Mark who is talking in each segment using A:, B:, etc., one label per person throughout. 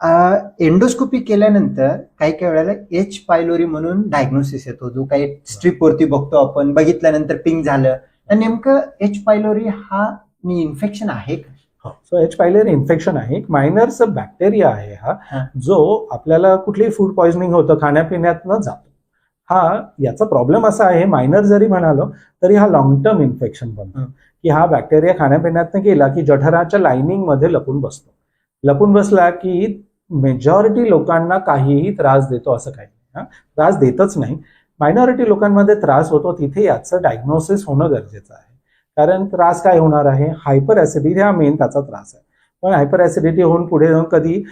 A: Endoscopy केल्यानंतर काही काही वेळेला एच पायलोरी म्हणून डायग्नोसिस येतो. जो काही स्ट्रीप वरती बघतो आपण बघितल्यानंतर पिंक झालं. तर नेमकं एच पायलोरी हा इन्फेक्शन आहे का?
B: सो एच पायलेर इन्फेक्शन आहे. एक मायनरच बॅक्टेरिया आहे
A: हा.
B: हा. जो आपल्याला कुठलीही फूड पॉइझनिंग होतं खाण्यापिण्यातनं जातो. हा याचा प्रॉब्लेम असा आहे मायनर जरी म्हणालो तरी हा लॉंग टर्म इन्फेक्शन बनतो. की हा बॅक्टेरिया खाण्यापिण्यातनं गेला की जठराच्या लाइनिंगमध्ये लपून बसतो. लपून बसला की मेजॉरिटी लोकांना काहीही त्रास देतो असं काही नाही त्रास देतच नाही. मायनॉरिटी लोकांमध्ये त्रास होतो तिथे याचं डायग्नोसिस होणं गरजेचं आहे. कारण त्रास काय होणार आहे? हायपर ॲसिडिटी हा मेन त्याचा त्रास आहे. पण हायपर ऍसिडिटी होऊन पुढे जाऊन कधी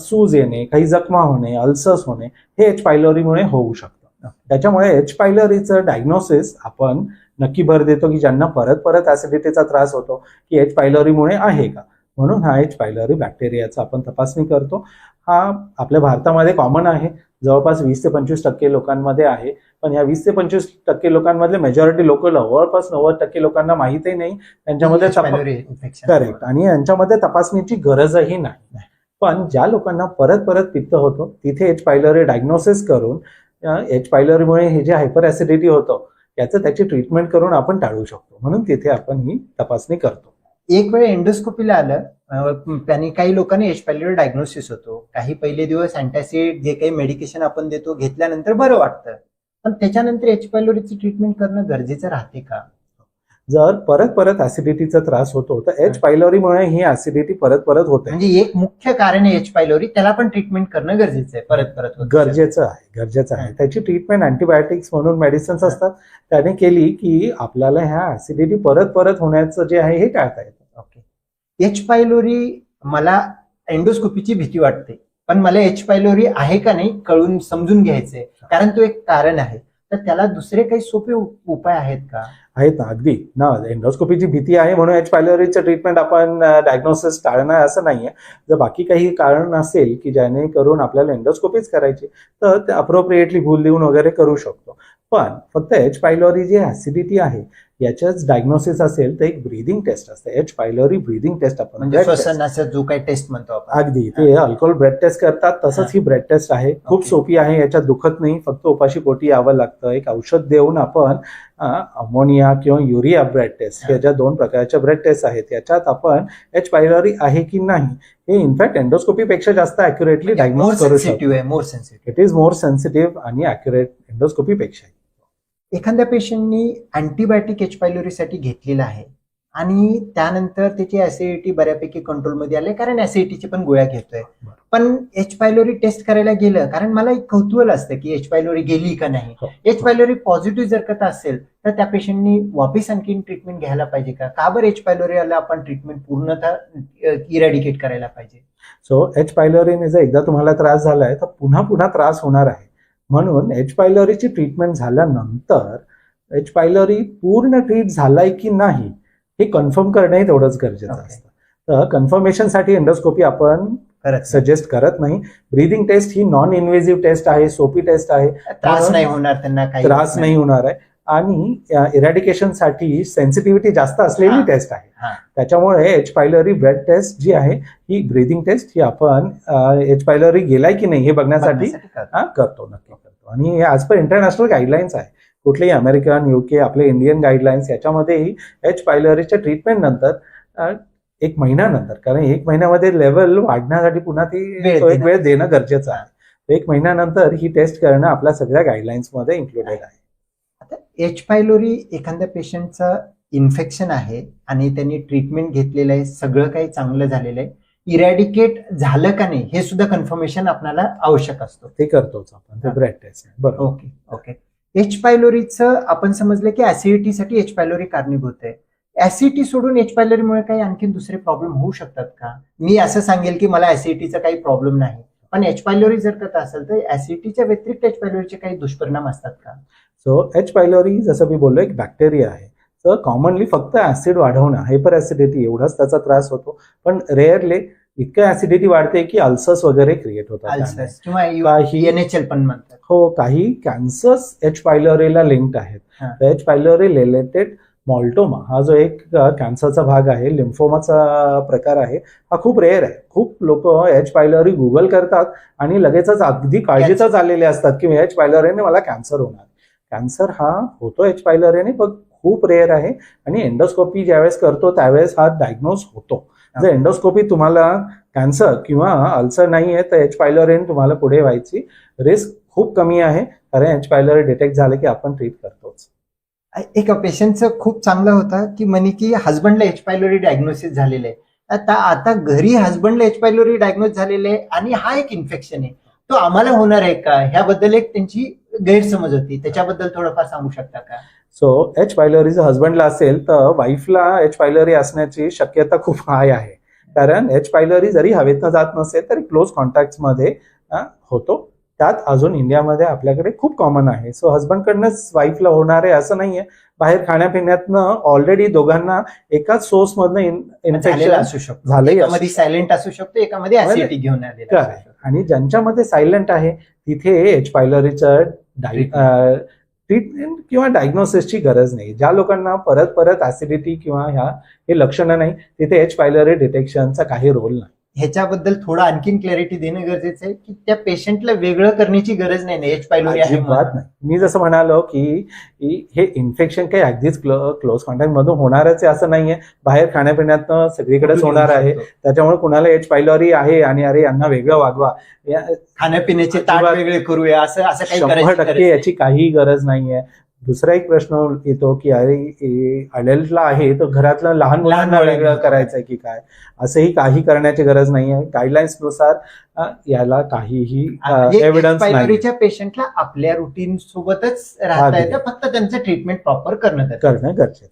B: सूज येणे काही जखमा होणे अल्सर्स होणे हे एच पायलोरीमुळे होऊ शकतं. त्याच्यामुळे एच पायलोरीचं डायग्नोसिस आपण नक्की भर देतो की ज्यांना परत परत ऍसिडिटीचा त्रास होतो की एच पायलोरीमुळे आहे का? म्हणून हा एच पायलोरी बॅक्टेरियाचा आपण तपासणी करतो. हा आपल्या भारतामध्ये कॉमन आहे. जवळपास वीस ते पंचवीस टक्के लोकांमध्ये आहे. पण या वीस ते पंचवीस टक्के लोकांमधले मेजॉरिटी लोक जवळपास नव्वद टक्के लोकांना माहितही नाही. त्यांच्यामध्ये. करेक्ट आणि यांच्यामध्ये तपासणीची गरजही नाही. पण ज्या लोकांना परत परत पित्त होतो तिथे एच पायलरी डायग्नोसिस करून एच पायलरीमुळे हे जे हायपर ऍसिडिटी होतं याचं त्याची ट्रीटमेंट करून आपण टाळू शकतो. म्हणून तिथे आपण ही तपासणी करतो.
A: एक वेळ एंडोस्कोपीला आलं अं, त्यांनी काही लोकांनी एच पायलोरी डायग्नोसिस होतो. काही पहिले दिवस अँटॅसिड जे काही मेडिकेशन आपण देतो घेतल्यानंतर बरं वाटतं. पण त्याच्यानंतर एच पायलोरीची ट्रीटमेंट करणं गरजेचं राहते का?
B: जर परत परत ऍसिडिटीचा त्रास होतो तर एच पायलरीमुळे ही ऍसिडिटी परत परत होते.
A: म्हणजे एक मुख्य कारण आहे एच पायलोरी त्याला पण ट्रीटमेंट करणं गरजेचं आहे परत परत होत
B: गरजेचं आहे गरजेचं आहे. त्याची ट्रीटमेंट अँटीबायोटिक्स म्हणून मेडिसिन्स असतात. त्याने केली की आपल्याला ह्या ऍसिडिटी परत परत होण्याचं जे आहे हे टाळता येतं.
A: ओके एच पायलोरी मला एंडोस्कोपीची भीती वाटते. पण मला एच पायलोरी आहे का नाही कळून समजून घ्यायचंय. कारण तो एक कारण आहे. तर त्याला दुसरे काही सोपे उपाय आहेत का?
B: आहेत ना अगदी. ना एंडोस्कोपीची भीती आहे म्हणून एच पायलोरीचं ट्रीटमेंट आपण डायग्नोसिस टाळणार असं नाहीये. जर बाकी काही कारण असेल की ज्याने करून आपल्याला एंडोस्कोपीच करायची तर ते अप्रोप्रिएटली भूल देऊन वगैरे करू शकतो. पण फक्त एच पायलोरी जी ऍसिडिटी आहे याच्याच डायग्नोसिस असेल तर एक ब्रीदिंग टेस्ट असते. एच पायलोरी ब्रीदिंग टेस्ट आपण
A: म्हणजे. श्वसनाचा जो काही टेस्ट म्हणतो आपण.
B: अगदी. ते अल्कोहोल ब्रेड टेस्ट करतात तसंच ही. ब्रेड टेस्ट आहे. खूप. सोपी आहे याच्यात दुखत नाही. फक्त उपाशी पोटी यावं लागतं. एक औषध देऊन आपण अमोनिया किंवा युरिया ब्रेड टेस्ट. या ज्या दोन प्रकारच्या ब्रेड टेस्ट आहेत याच्यात आपण एच पायलरी आहे की नाही हे इनफॅक्ट एंडोस्कोपी पेक्षा जास्त अॅक्युरेटली
A: मोर
B: डायग्नोज करू शकतो. इट इज मोर सेन्सिटिव्ह आणि अॅक्युरेट एंडोस्कोपी पेक्षा
A: एखाद्या पेशंटनी अँटीबायोटिक एच पायलोरीसाठी घेतलेला आहे. आणि त्यानंतर त्याची ऍसिडिटी बऱ्यापैकी कंट्रोलमध्ये आली कारण ऍसिडिटीची पण गोळ्या घेतोय. पण एच पायलोरी टेस्ट करायला गेलं कारण मला एक कौतूहल असतं की एच पायलोरी गेली का नाही. एच पायलोरी पॉझिटिव्ह जर का असेल तर त्या पेशंटनी वापिस आणखीन ट्रीटमेंट घ्यायला पाहिजे का? का बरं एच पायलोरी आला आपण ट्रीटमेंट पूर्णतः इरॅडिकेट करायला पाहिजे?
B: सो एच पायलोरीने जर एकदा तुम्हाला त्रास झालाय तर पुन्हा पुन्हा त्रास होणार आहे. म्हणून एच पायलोरीची ट्रीटमेंट झाल्यानंतर एच पायलोरी पूर्ण ट्रीट झालाय की नाही हे कन्फर्म करणंही तेवढंच गरजेचं
A: Okay.
B: असतं. तर कन्फर्मेशनसाठी एंडोस्कोपी आपण सजेस्ट करत नाही. ब्रीदिंग टेस्ट ही नॉन इन्व्हेजिव्ह टेस्ट आहे सोपी टेस्ट आहे.
A: त्रास नाही होणार त्यांना काही.
B: त्रास नाही होणार आहे. आणि इरॅडिकेशनसाठी सेन्सिटिव्हिटी जास्त असलेली. टेस्ट आहे. त्याच्यामुळे एच पायलरी ब्रेड टेस्ट जी आहे ही ब्रीदिंग टेस्ट ही आपण एच पायलरी गेलाय की नाही हे बघण्यासाठी
A: करतो.
B: नक्की करतो आणि आज पर इंटरनॅशनल गाईडलाईन्स आहे कुठलेही अमेरिकन युके आपले इंडियन गाईडलाईन्स याच्यामध्येही एच पायलरीच्या ट्रीटमेंट नंतर एक महिन्यानंतर कारण एक महिन्यामध्ये लेवल वाढण्यासाठी पुन्हा ती एक. वेळ देणं गरजेचं आहे एक महिन्यानंतर ही टेस्ट करणं आपल्या सगळ्या गाईडलाईन्समध्ये इन्क्लुडेड आहे
A: आता एच पायलोरी एखाद्या पेशंटचं इन्फेक्शन आहे आणि त्यांनी ट्रीटमेंट घेतलेलं आहे सगळं काही चांगलं झालेलं आहे इरॅडिकेट झालं का नाही हे सुद्धा कन्फर्मेशन आपल्याला आवश्यक असतो.
B: ते करतोच आपण
A: ओके ओके. एच पायलोरीचं आपण समजलं की ऍसिडिटीसाठी एच पायलोरी कारणीभूत आहे. ऍसिडिटी सोडून एच पायलोरीमुळे काही आणखी दुसरे प्रॉब्लेम होऊ शकतात का? मी असं सांगेल की मला ऍसिडिटीचा काही प्रॉब्लेम नाही. पण एच पायलोरी जर का असेल तर ऍसिडिटीच्या व्यतिरिक्त एच पायलोरीचे काही दुष्परिणाम असतात का?
B: सो एच पायलोरी जसं मी बोललो एक बॅक्टेरिया आहे. तर कॉमनली फक्त ऍसिड वाढवणं हायपर ऍसिडिटी एवढाच त्याचा त्रास होतो. पण रेअरली इतकं ऍसिडिटी वाढते की अल्सर्स वगैरे क्रिएट होतात
A: पण म्हणतात.
B: हो काही कॅन्सर्स एच पायलोरीला लिंक्ड आहेत. एच पायलोरी रिलेटेड मॉल्टोमा हा जो एक कॅन्सरचा भाग आहे लिम्फोमाचा प्रकार आहे हा खूप रेअर आहे. खूप लोक एच पायलरी गुगल करतात आणि लगेचच अगदी काळजीतच आलेले असतात की एच पायलरीने मला कॅन्सर होणार. कॅन्सर हा होतो एच पायलरीने पण खूप रेअर आहे आणि एंडोस्कोपी ज्यावेळेस करतो त्यावेळेस हा डायग्नोज होतो. जर एंडोस्कोपी तुम्हाला कॅन्सर किंवा अल्सर नाही आहे तर एच पायलरीने तुम्हाला पुढे व्हायची रिस्क खूप कमी आहे. कारण एच पायलरी डिटेक्ट झाले की आपण ट्रीट करतोच.
A: एका पेशंटचं खूप चांगलं होतं की म्हणे की हस्बंडला एच पायलोरी डायग्नोसिस झालेलं आहे. आता आता घरी हस्बंडला एच पायलोरी डायग्नोस झालेले आहे आणि हा एक इन्फेक्शन आहे. तो आम्हाला होणार आहे का? ह्याबद्दल एक त्यांची गैरसमज होती. त्याच्याबद्दल थोडंफार सांगू शकता का?
B: सो एच पायलरी जर हजबंडला असेल तर वाईफला एच पायलरी असण्याची शक्यता खूप हाय आहे. कारण एच पायलरी जरी हवेतनं जात नसेल तरी क्लोज कॉन्टॅक्टमध्ये होतो. त्यात अजून इंडियामध्ये आपल्याकडे खूप कॉमन आहे. सो हस्बंडकडनंच वाईफला होणार आहे असं नाहीये. बाहेर खाण्यापिण्यातनं ऑलरेडी दोघांना एकाच सोर्स मधनं इन्फेक्शन
A: असू शकतो. एकामध्ये सायलेंट असू शकतो एकामध्ये ऍसिडिटी घेऊन.
B: आणि ज्यांच्यामध्ये सायलेंट आहे तिथे एच पायलरीचं ट्रीटमेंट किंवा डायग्नोसिसची गरज नाही. ज्या लोकांना परत परत ऍसिडिटी किंवा ह्या हे लक्षणं नाही तिथे एच पायलरी डिटेक्शनचा काही रोल नाही.
A: ह्याच्याबद्दल थोडं आणखीन क्लॅरिटी देणं गरजेचं आहे की त्या पेशंटला वेगळं करण्याची गरज नाही एच पायलोरी आहे म्हणून.
B: मी जसं म्हणालो की की हे इन्फेक्शन काही अगदीच क्लोज कॉन्टॅक्ट मधून होणारच आहे असं नाहीये. बाहेर खाण्यापिण्यातनं सगळीकडेच होणार आहे. त्याच्यामुळे कुणाला एच पायलरी आहे आणि अरे यांना वेगळं वागवा. या-
A: खाण्यापिण्याचे ताट
B: अजिबात-
A: वेगळे करूया असं असं काही
B: शंभर
A: करायची गरज
B: टक्के
A: नाही.
B: याची काही गरज नाहीये. दुसरा एक प्रश्न येतो की अरे अडल्टला आहे तर घरातलं लहान मुलांना वेगळं करायचंय की काय? असंही काही करण्याची गरज नाहीये. गाईडलाईन्सनुसार अ, याला काहीही
A: म्हणजे
B: एव्हिडन्स नाही
A: पायलोरीच्या पेशंटला आपल्या रुटीन सोबतच राहता. येतं. फक्त त्यांचं ट्रीटमेंट प्रॉपर करणं गरजेचं आहे.
B: करणं गरजेचं